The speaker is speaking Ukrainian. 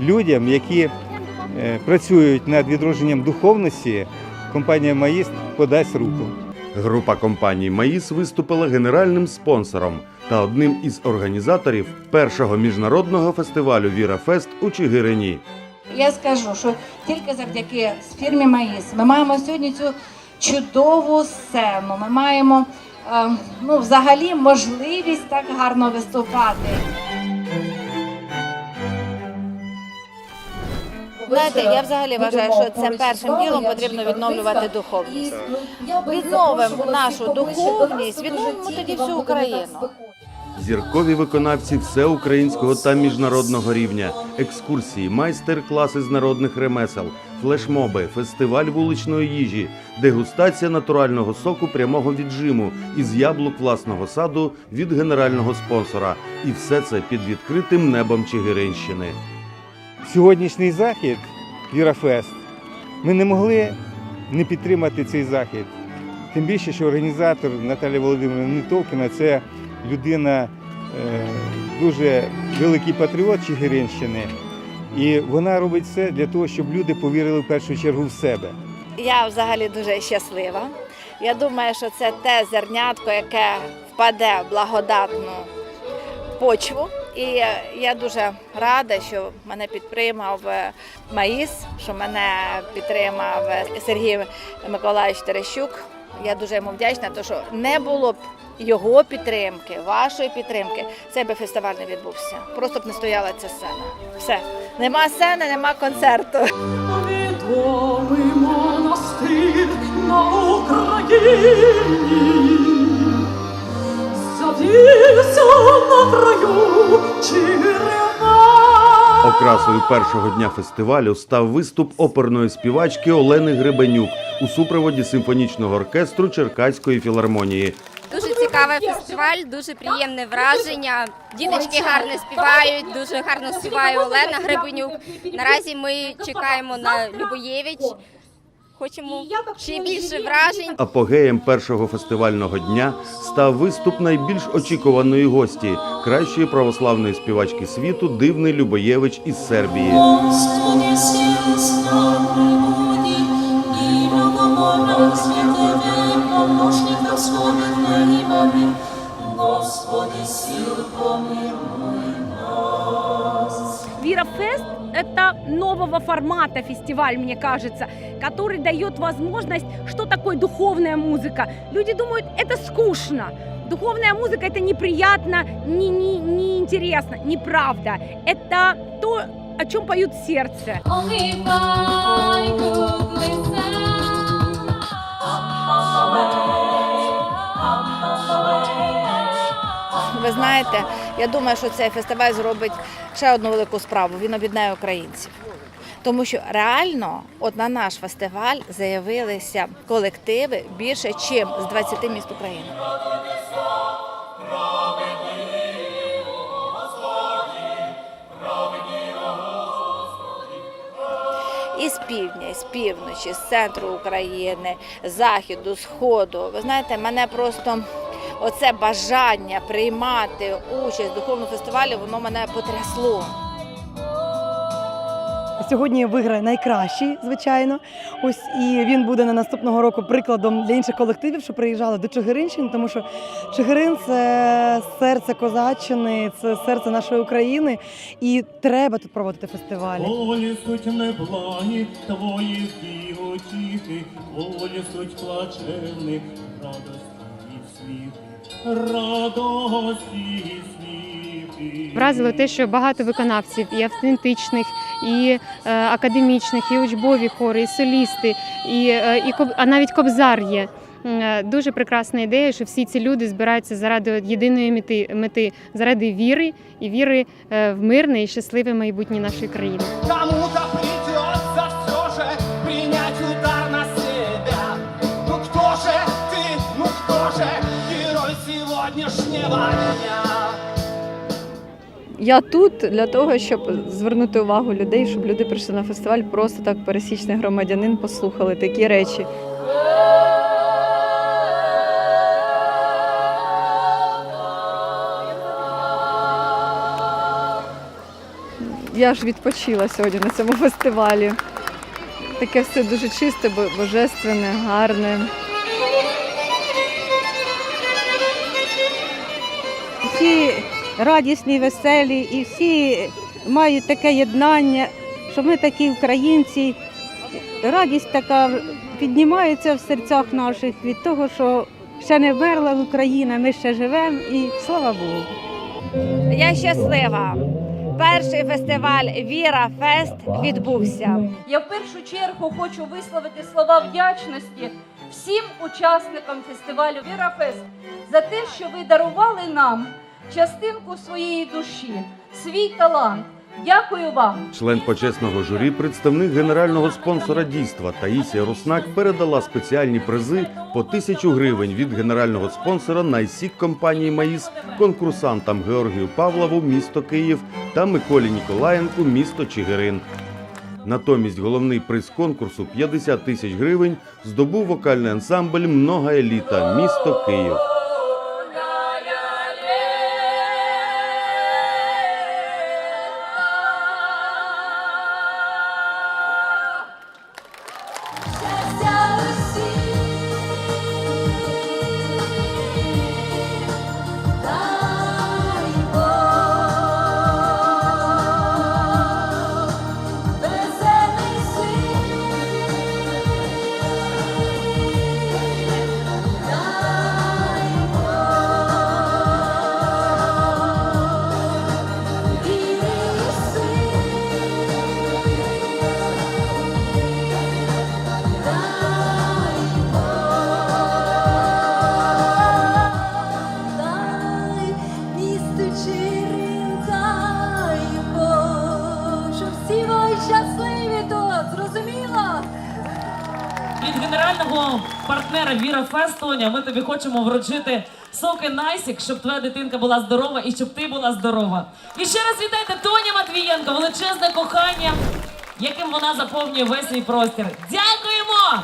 людям, які е, працюють над відродженням духовності, компанія Маїст подасть руку. Група компаній Маїс виступила генеральним спонсором та одним із організаторів першого міжнародного фестивалю Вірафест у Чигирині. Я скажу, що тільки завдяки фірмі Маїс ми маємо сьогодні цю чудову сцену. Ми маємо е, ну, взагалі можливість так гарно виступати. Знаєте, я взагалі вважаю, що це першим ділом потрібно відновлювати духовність. Відновимо нашу духовність, відновимо тоді всю Україну. Зіркові виконавці всеукраїнського та міжнародного рівня, екскурсії, майстер-класи з народних ремесел, флешмоби, фестиваль вуличної їжі, дегустація натурального соку прямого віджиму із яблук власного саду від генерального спонсора. І все це під відкритим небом Чигиринщини. Сьогоднішній захід Вірафест. Ми не могли не підтримати цей захід. Тим більше, що організатор Наталія Володимирівна Нетовкіна це людина е, дуже великий патріот Чигиринщини. І вона робить все для того, щоб люди повірили в першу чергу в себе. Я взагалі дуже щаслива. Я думаю, що це те зернятко, яке впаде в благодатну почву. І я дуже рада, що мене підтримав е, Маїс, що мене підтримав е, Сергій Миколаївич Терещук. Я дуже йому вдячна, тому що не було б його підтримки, вашої підтримки, цей би фестиваль не відбувся. Просто б не стояла ця сцена. Все. Нема сцени, нема концерту. Відомий монастир на Україні Окрасою першого дня фестивалю став виступ оперної співачки Олени Гребенюк у супроводі симфонічного оркестру Черкаської філармонії. Дуже цікавий фестиваль, дуже приємне враження. Діточки гарно співають, дуже гарно співає Олена Гребенюк. Наразі ми чекаємо на Любоєвич. Хочемо ще більше вражень. Апогеєм першого фестивального дня став виступ найбільш очікуваної гості кращої православної співачки світу Дивний Любоєвич із Сербії. Это нового формата фестиваль, мне кажется, который дает возможность, что такое духовная музыка. Люди думают, это скучно. Духовная музыка – это неприятно, не, не, неинтересно. Неправда. Это то, о чем поют сердце. Лиця. Ви знаєте, я думаю, що цей фестиваль зробить ще одну велику справу. Він об'єднає українців. Тому що реально, от на наш фестиваль заявилися колективи більше, ніж з 20 міст України. І з півдня, і з півночі, з центру України, з заходу, сходу. Ви знаєте, мене просто оце бажання приймати участь в духовному фестивалі, воно мене потрясло. Сьогодні виграє найкращий, звичайно. Ось і він буде на наступного року прикладом для інших колективів, що приїжджали до Чигиринщини, тому що Чигирин це серце козаччини, це серце нашої України, і треба тут проводити фестивалі. Волі суть неблагі, твої утіхи, волі суть плачевних, радості радості. Вразило те, що багато виконавців і автентичних, і е, академічних, і учбові хори, і солісти, і, е, і коб- а навіть кобзар є. Е, Дуже прекрасна ідея, що всі ці люди збираються заради єдиної мети, мети заради віри і віри е, в мирне і щасливе майбутнє нашої країни. Сегодняшнего дня? Я тут для того, щоб звернути увагу людей, щоб люди прийшли на фестиваль, просто так пересічний громадянин послухали такі речі. Я ж відпочила сьогодні на цьому фестивалі. Таке все дуже чисте, божественне, гарне. Всі радісні, веселі і всі мають таке єднання, що ми такі українці. Радість така піднімається в серцях наших від того, що ще не вмерла Україна, ми ще живемо і слава Богу. Я щаслива. Перший фестиваль Віра Фест відбувся. Я в першу чергу хочу висловити слова вдячності всім учасникам фестивалю Вірафест за те, що ви дарували нам частинку своєї душі, свій талант. Дякую вам. Член почесного журі, представник генерального спонсора дійства Таїсія Руснак передала спеціальні призи по тисячу гривень від генерального спонсора найсік компанії Маїс конкурсантам Георгію Павлову, місто Київ та Миколі Ніколаєнку, місто Чигирин. Натомість головний приз конкурсу 50 тисяч гривень здобув вокальний ансамбль Много еліта, місто Київ. Партнера Віра Фестоня. Ми тобі хочемо вручити соки Найсік, щоб твоя дитинка була здорова і щоб ти була здорова. І ще раз вітайте Тоня Матвієнко, величезне кохання, яким вона заповнює весь свій простір. Дякуємо!